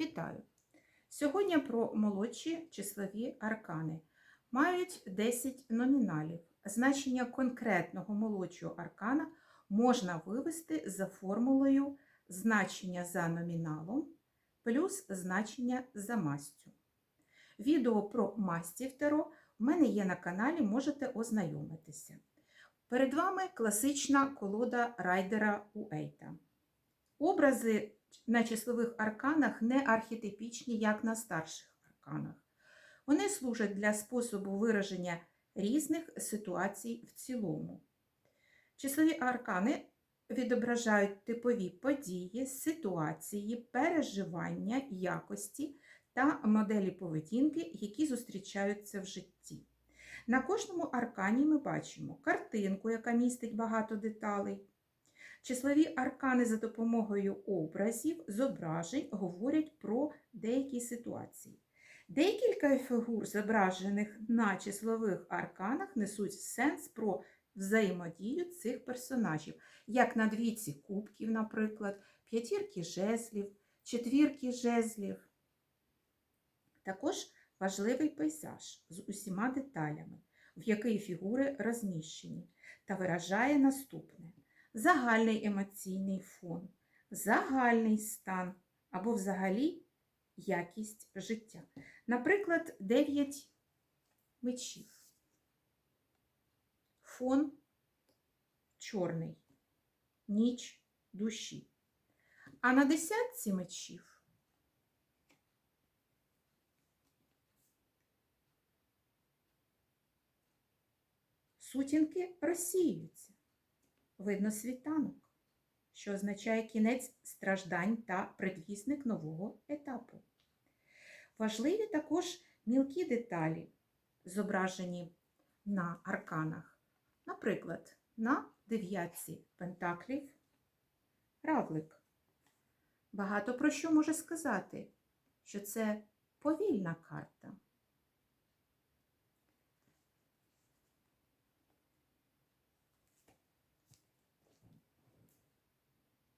Вітаю! Сьогодні про молодші числові аркани. Мають 10 номіналів. Значення конкретного молодшого аркана можна вивести за формулою значення за номіналом плюс значення за мастю. Відео про масті в Таро в мене є на каналі, можете ознайомитися. Перед вами класична колода райдера Уейта. Образи на числових арканах не архетипічні, як на старших арканах. Вони служать для способу вираження різних ситуацій в цілому. Числові аркани відображають типові події, ситуації, переживання, якості та моделі поведінки, які зустрічаються в житті. На кожному аркані ми бачимо картинку, яка містить багато деталей. Числові аркани за допомогою образів, зображень говорять про деякі ситуації. Декілька фігур, зображених на числових арканах, несуть сенс про взаємодію цих персонажів, як на двійці кубків, наприклад, п'ятірки жезлів, четвірки жезлів. Також важливий пейзаж з усіма деталями, в який фігури розміщені, та виражає наступне загальний емоційний фон, загальний стан або взагалі якість життя. Наприклад, 9 мечів. Фон чорний, ніч душі. А на десятці мечів сутінки розсіюються видно світанок, що означає кінець страждань та предвісник нового етапу. Важливі також мілкі деталі, зображені на арканах. Наприклад, на дев'ятці пентаклів равлик. Багато про що може сказати, що це повільна карта.